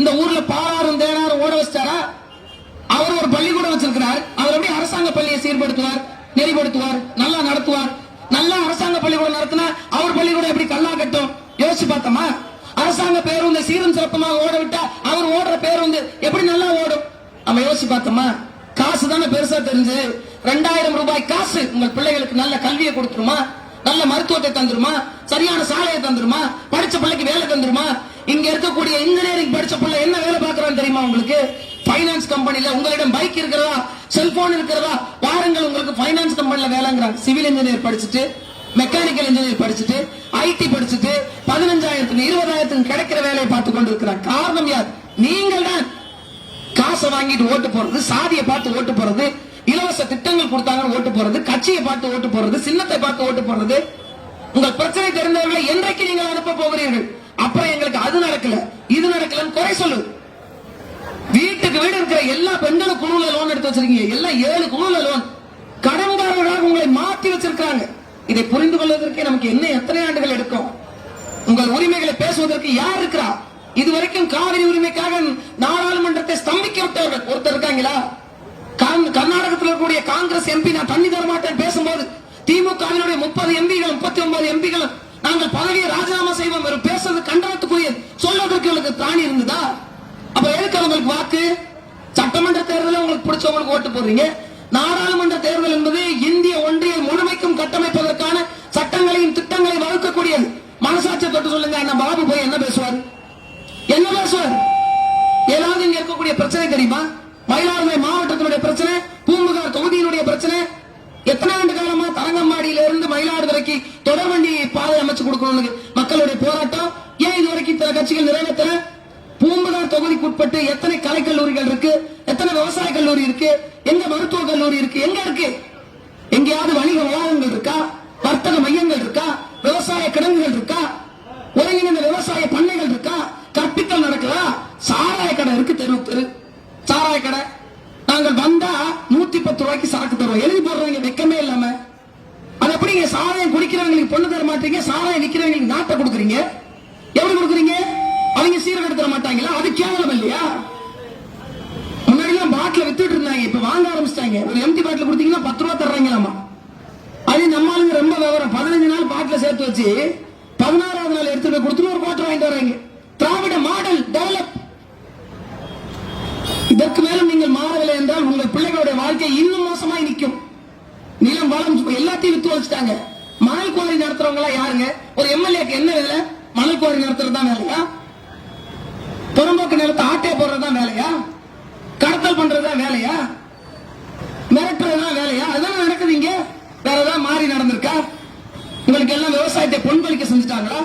இந்த ஊர்ல பாலாறும் தேனாரும் ஓட வச்சிட்டாரா? அவர் ஒரு பள்ளிக்கூடம் வச்சிருக்கிறார். அவர் எப்படி அரசாங்க பள்ளியை சீர்படுத்துவார் நெறிப்படுத்துவார் நல்லா நடத்துவார்? நல்லா அரசாங்க பள்ளிக்கூடம் நடத்தினா அவர் பள்ளிக்கூடம் எப்படி கல்லா கட்டும்? யோசிச்சு பார்த்தோமா? அரசாங்க பேருந்து சீரும் சிறப்புமாக ஓட விட்டா அவர் ஓடுற பேருந்து எப்படி நல்லா ஓடும்? நம்ம யோசிச்சு பார்த்தோமா? காசு தானே பெருசா தெரிஞ்சு ரெண்டாயிரம் ரூபாய் காசு உங்கள் பிள்ளைகளுக்கு நல்ல கல்வியை கொடுத்துருமா? நல்ல மருத்துவத்தை தந்துருமா? சரியான சாலையை தந்துருமா? படிச்ச பிள்ளைக்கு வேலை தந்துருமா? இங்க இருக்கக்கூடிய இன்ஜினியரிங் படிச்ச பிள்ளை என்ன வேலை பார்க்கறான்னு தெரியுமா உங்களுக்கு? பைனான்ஸ் கம்பெனில உங்களிடம் பைக் இருக்கிறதா? செல்போன் இருக்கிறதா? பாருங்கள் உங்களுக்கு பைனான்ஸ் கம்பெனில வேலைங்கிறாங்க. சிவில் இன்ஜினியர் படிச்சுட்டு மெக்கானிக்கல் இன்ஜினியர் படிச்சுட்டு ஐடி படிச்சுட்டு பதினஞ்சாயிரத்துக்கு இருபதாயிரத்துக்கு கிடைக்கிற வேலையை பார்த்து கொண்டு இருக்கிறார் காரணம் யார்? நீங்கள் தான். காசை வாங்கிட்டு ஓட்டு போறது சாதியை பார்த்து ஓட்டு போறது இலவச திட்டங்கள் கொடுத்தாங்க ஓட்டு போறது கட்சியை பார்த்து ஓட்டு போறது சின்னத்தை பார்த்து ஓட்டு போறது. உங்கள் பிரச்சனை தெரிந்தவர்களை என்றைக்கு நீங்கள் அனுப்ப போகிறீர்கள்? நடக்கல இது நடக்கலன்னு குறை சொல்லு. வீட்டுக்கு வீடு இருக்கிற எல்லா பெண்களும் குழுல லோன் எடுத்து வச்சிருக்கீங்க. எல்லாம் ஏழு குழுல லோன் கடன்காரர்களாக உங்களை மாத்தி வச்சிருக்காங்க இதை புரிந்து கொள்வதற்கு நமக்கு என்ன எத்தனை ஆண்டுகள் எடுக்கும்? உங்கள் உரிமைகளை பேசுவதற்கு யார் இருக்கிறா? இதுவரைக்கும் காவிரி உரிமைக்காக நாடாளுமன்றத்தை ஸ்தம்பிக்க விட்டவர்கள். ஒருத்தர் இருக்காங்களா? கர்நாடகத்தில் இருக்கக்கூடிய காங்கிரஸ் எம்பி நான் தண்ணி தரமாட்டேன் பேசும்போது. திமுகவினுடைய முப்பது எம்பிகள் முப்பத்தி ஒன்பது எம்பிகள் நாங்கள் பதவியை ராஜினாமா செய்வோம். பேசுறது கண்டனத்துக்குரிய ஆணி இருந்ததா? அப்ப எதுக்கு அவங்களுக்கு வாக்கு? சட்டமன்ற தேர்தலில் உங்களுக்கு பிடிச்சவங்களுக்கு ஓட்டு போடுறீங்க. நாடாளுமன்ற தேர்தல் என்பது இந்திய ஒன்றிய முழுமைக்கும் கட்டமைப்பதற்கான சட்டங்களையும் திட்டங்களையும் வகுக்கக்கூடியது. மனசாட்சியை தொட்டு சொல்லுங்க அந்த பாபு போய் என்ன பேசுவார்? என்ன பேசுவார்? ஏதாவது இங்க இருக்கக்கூடிய பிரச்சனை தெரியுமா? மயிலாடுதுறை மாவட்டத்தினுடைய பிரச்சனை பூம்புகார் தொகுதியினுடைய பிரச்சனை. எத்தனை ஆண்டு காலமா தரங்கம்பாடியில இருந்து மயிலாடுதுறைக்கு தொடர்வண்டி பாதை அமைச்சு கொடுக்கணும் மக்களுடைய போராட்டம். ஏன் இது வரைக்கும் இத்தனை கட்சிகள் நிறைவேற்ற தொகுதிக்கு உட்பட்டு எத்தனை கலை கல்லூரிகள் இருக்கு? எத்தனை விவசாய கல்லூரி இருக்கு? எங்க மருத்துவ கல்லூரி இருக்கு? எங்க இருக்கு? எங்கேயாவது வணிக வளாகங்கள் இருக்கா? வர்த்தக மையங்கள் இருக்கா? விவசாய கிடங்குகள் இருக்கா? ஒருங்கிணைந்த விவசாய பண்ணைகள் இருக்கா? கற்பித்தல் நடக்குதா சாராய கடை இருக்கு தெரு தெரு. சாராய கடை. நாங்கள் வந்தா நூத்தி பத்து ரூபாய்க்கு சரக்கு தருவோம். எழுதி போடுறவங்க வெக்கமே இல்லாம. அது எப்படி சாராயம் குடிக்கிறவங்களுக்கு பொண்ணு தர மாட்டீங்க? சாராயம் விற்கிறவங்களுக்கு நாட்டை கொடுக்குறீங்க? அவங்க சீரகம் தர மாட்டாங்களா? அது கேவலம் இல்லையா? முன்னாடி எல்லாம் பாட்டில வித்துட்டு இருந்தாங்க. இப்ப வாங்க ஆரம்பிச்சிட்டாங்க. ஒரு எம்டி பாட்டில் கொடுத்தீங்கன்னா பத்து ரூபா தர்றாங்களாமா? அது நம்ம ஆளுங்க ரொம்ப விவரம். பதினஞ்சு நாள் பாட்டில சேர்த்து வச்சு பதினாறாவது நாள் எடுத்து போய் கொடுத்து ஒரு கோட்டர் வாங்கிட்டு வராங்க திராவிட மாடல் டெவலப் இதற்கு மேலும் நீங்கள் மாறவில்லை என்றால் உங்கள் பிள்ளைகளுடைய வாழ்க்கை இன்னும் மோசமாய் நிற்கும். நிலம் வளம் எல்லாத்தையும் வித்து வச்சுட்டாங்க மணல் குவாரி நடத்துறவங்க எல்லாம் யாருங்க? ஒரு எம்எல்ஏக்கு என்ன வேலை? மணல் குவாரி நடத்துறது தான் வேலையா பெரும்போக்கு நிலத்தை ஆட்டே போடுறதா வேலையா? கடத்தல் பண்றது வேலையா? மிரட்டுறதா வேலையா? அதெல்லாம் நடக்குது இங்க. வேற ஏதாவது மாறி நடந்திருக்கா? உங்களுக்கு எல்லாம் விவசாயத்தை பொன்பளிக்க செஞ்சுட்டாங்களா?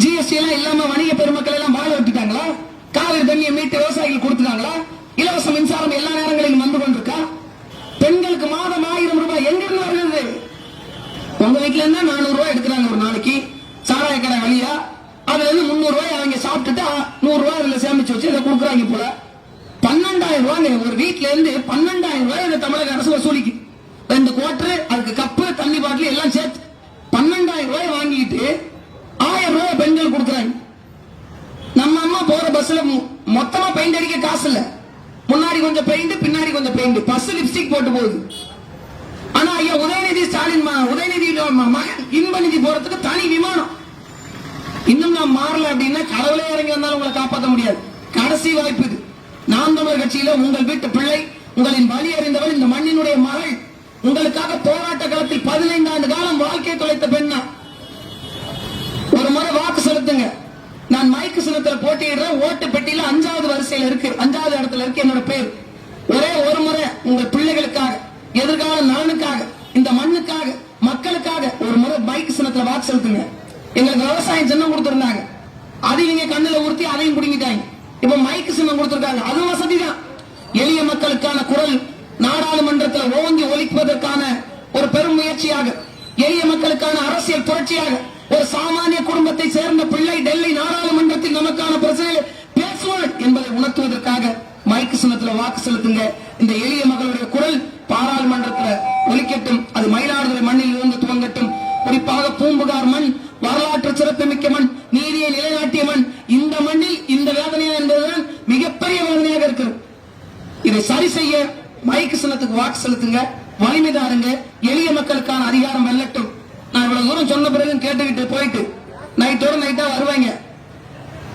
ஜிஎஸ்டி எல்லாம் இல்லாம வணிக பெருமக்கள் எல்லாம் வாழ விட்டுட்டாங்களா? காவிரி தண்ணியை மீட்டு விவசாயிகள் கொடுத்துட்டாங்களா? இலவச மின்சாரம் எல்லா நேரங்களிலும் வந்து கொண்டிருக்கா? பெண்களுக்கு மாதம் ஆயிரம் ரூபாய் எங்க இருந்து வருகிறது? உங்க வீட்டுல இருந்தா நானூறு ரூபாய் எடுத்து ஒரு நாளைக்கு சாராய கடை வழியா அதுல இருந்து முந்நூறு ரூபாய் அவங்க சாப்பிட்டுட்டு நூறு ரூபாய் இதுல சேமிச்சு வச்சு இதை கொடுக்குறாங்க போல. பன்னெண்டாயிரம் ரூபாய் ஒரு வீட்டுல இருந்து பன்னெண்டாயிரம் ரூபாய் இந்த தமிழக அரசு வசூலிக்கு ரெண்டு குவார்டர் அதுக்கு கப்பு தண்ணி பாட்டில் எல்லாம் சேர்த்து பன்னெண்டாயிரம் ரூபாய் வாங்கிட்டு ஆயிரம் ரூபாய் பெண்கள் கொடுக்குறாங்க. நம்ம அம்மா போற பஸ்ல மொத்தமா பெயிண்ட் அடிக்க காசு இல்ல. முன்னாடி கொஞ்சம் பெயிண்ட் பின்னாடி கொஞ்சம் பெயிண்ட் பஸ் லிப்ஸ்டிக் போட்டு போகுது. ஆனா ஐயா உதயநிதி ஸ்டாலின் உதயநிதியோட உதயநிதி மகன் இன்பநிதி போறதுக்கு தனி விமானம். இன்னும் நான் மாறல அப்படின்னா கடவுளே இறங்கி வந்தாலும் உங்களை காப்பாற்ற முடியாது. கடைசி வாய்ப்பு இது. நாம் தமிழர் கட்சியில உங்கள் வீட்டு பிள்ளை உங்களின் வழி அறிந்தவள் இந்த மண்ணினுடைய மகள். உங்களுக்காக போராட்ட காலத்தில் பதினைந்து ஆண்டு காலம் வாழ்க்கை தொலைத்த பெண்ணா. ஒரு முறை வாக்கு செலுத்துங்க. நான் மைக்கு சின்னத்துல போட்டியிடுறேன். ஓட்டு பெட்டியில அஞ்சாவது வரிசையில இருக்கு. அஞ்சாவது இடத்துல இருக்கு என்னோட பேர். ஒரே ஒரு முறை உங்கள் பிள்ளைகளுக்காக எதிர்கால நலனுக்காக இந்த மண்ணுக்காக மக்களுக்காக ஒரு முறை மைக்கு சின்னத்துல வாக்கு செலுத்துங்க. எங்களுக்கு விவசாயம் சின்னம் கொடுத்துருந்தாங்க. அதை நீங்க கண்ணுல ஊர்த்தி அதையும் பிடிங்கிட்டாங்க. இப்ப மைக்கு சின்னம் கொடுத்திருக்காங்க. அது வசதி தான் எளிய மக்களுக்கான குரல் நாடாளுமன்றத்தில் ஓங்கி ஒலிப்பதற்கான ஒரு பெரும் முயற்சியாக எளிய மக்களுக்கான அரசியல் புரட்சியாக ஒரு சாமானிய குடும்பத்தை சேர்ந்த பிள்ளை டெல்லி நாடாளுமன்றத்தில் நமக்கான பிரச்சனைகளை பேசுவாள் என்பதை உணர்த்துவதற்காக மைக்கு சின்னத்துல வாக்கு செலுத்துங்க. இந்த எளிய மகளுடைய குரல் பாராளுமன்றத்துல ஒலிக்கட்டும். அது மயிலாடுதுறை மண்ணில் இருந்து துவங்கட்டும். குறிப்பாக பூம்புகார் மண் வரலாற்று சிறப்புமிக்க மண் நீதியை நிலைநாட்டிய மண். இந்த மண்ணில் இந்த வேதனையா என்பதுதான் மிகப்பெரிய வேதனையாக இருக்கிறது. இதை சரி செய்ய மைக்கு செலுத்துக்கு வாக்கு செலுத்துங்க வலிமை தாருங்க எளிய மக்களுக்கான அதிகாரம் வெல்லட்டும். நான் இவ்வளவு தூரம் சொன்ன பிறகு கேட்டுக்கிட்டு போயிட்டு நைட்டோட நைட்டா வருவாங்க.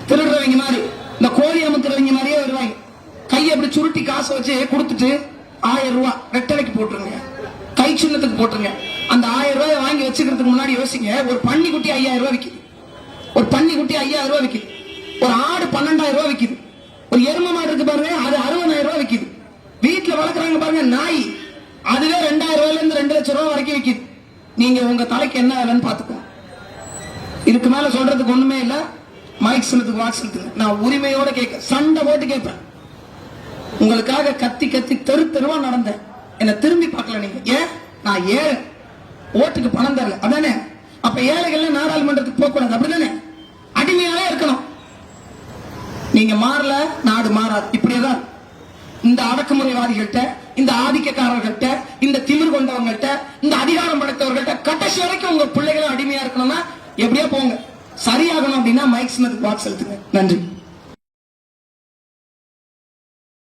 திருடுறவங்க மாதிரி இந்த கோழி அமுத்துறவங்க மாதிரியே வருவாங்க. கையை அப்படி சுருட்டி காசு வச்சு கொடுத்துட்டு ஆயிரம் ரூபாய் வெட்டலைக்கு போட்டுருங்க. கை சின்னத்துக்கு போட்டுருங்க. அந்த ஆயிரம் ரூபாய் வாங்கி வச்சுக்கிறதுக்கு முன்னாடி யோசிங்க. ஒரு பன்னி குட்டி ஐயாயிரம் ரூபாய் விற்கிது ஒரு பன்னி குட்டி ஐயாயிரம் ரூபாய் விற்கிது ஒரு ஆடு பன்னெண்டாயிரம் ரூபாய் விற்கிது ஒரு எரும மாடு இருக்கு பாருங்க அது அறுபதாயிரம் ரூபாய் விற்கிது வீட்டுல வளர்க்குறாங்க பாருங்க நாய். அதுவே ரெண்டாயிரம் ரூபாயில இருந்து ரெண்டு லட்சம் ரூபாய் வரைக்கும் விற்கிது நீங்க உங்க தலைக்கு என்ன வேலைன்னு பாத்துக்கோங்க இதுக்கு மேல சொல்றதுக்கு ஒண்ணுமே இல்ல. மைக் சின்னத்துக்கு வாட்ஸ் செலுத்துங்க நான் உரிமையோட கேட்க சண்டை போட்டு கேட்பேன். உங்களுக்காக கத்தி கத்தி தெரு தெருவா நடந்தேன். என்ன திரும்பி பார்க்கல நீங்க. ஏன் நான் ஏழை ஓட்டுக்கு பணம் தரல. அதானே? அப்ப ஏழைகள்ல நாடாளுமன்றத்துக்கு போக கூடாது அப்படிதானே? அடிமையாவே இருக்கணும். நீங்க மாறல நாடு மாறாது. இப்படியேதான். இந்த அடக்குமுறைவாதிகள்கிட்ட இந்த ஆதிக்கக்காரர்கள்ட்ட இந்த திமிர் கொண்டவங்கள்ட்ட இந்த அதிகாரம் படைத்தவர்கள்ட்ட கடைசி வரைக்கும் உங்க பிள்ளைகளும் அடிமையா இருக்கணும்னா எப்படியோ போங்க. சரியாகணும் அப்படின்னா மைக் ஸ்மித் வாக்கு செலுத்துங்க நன்றி.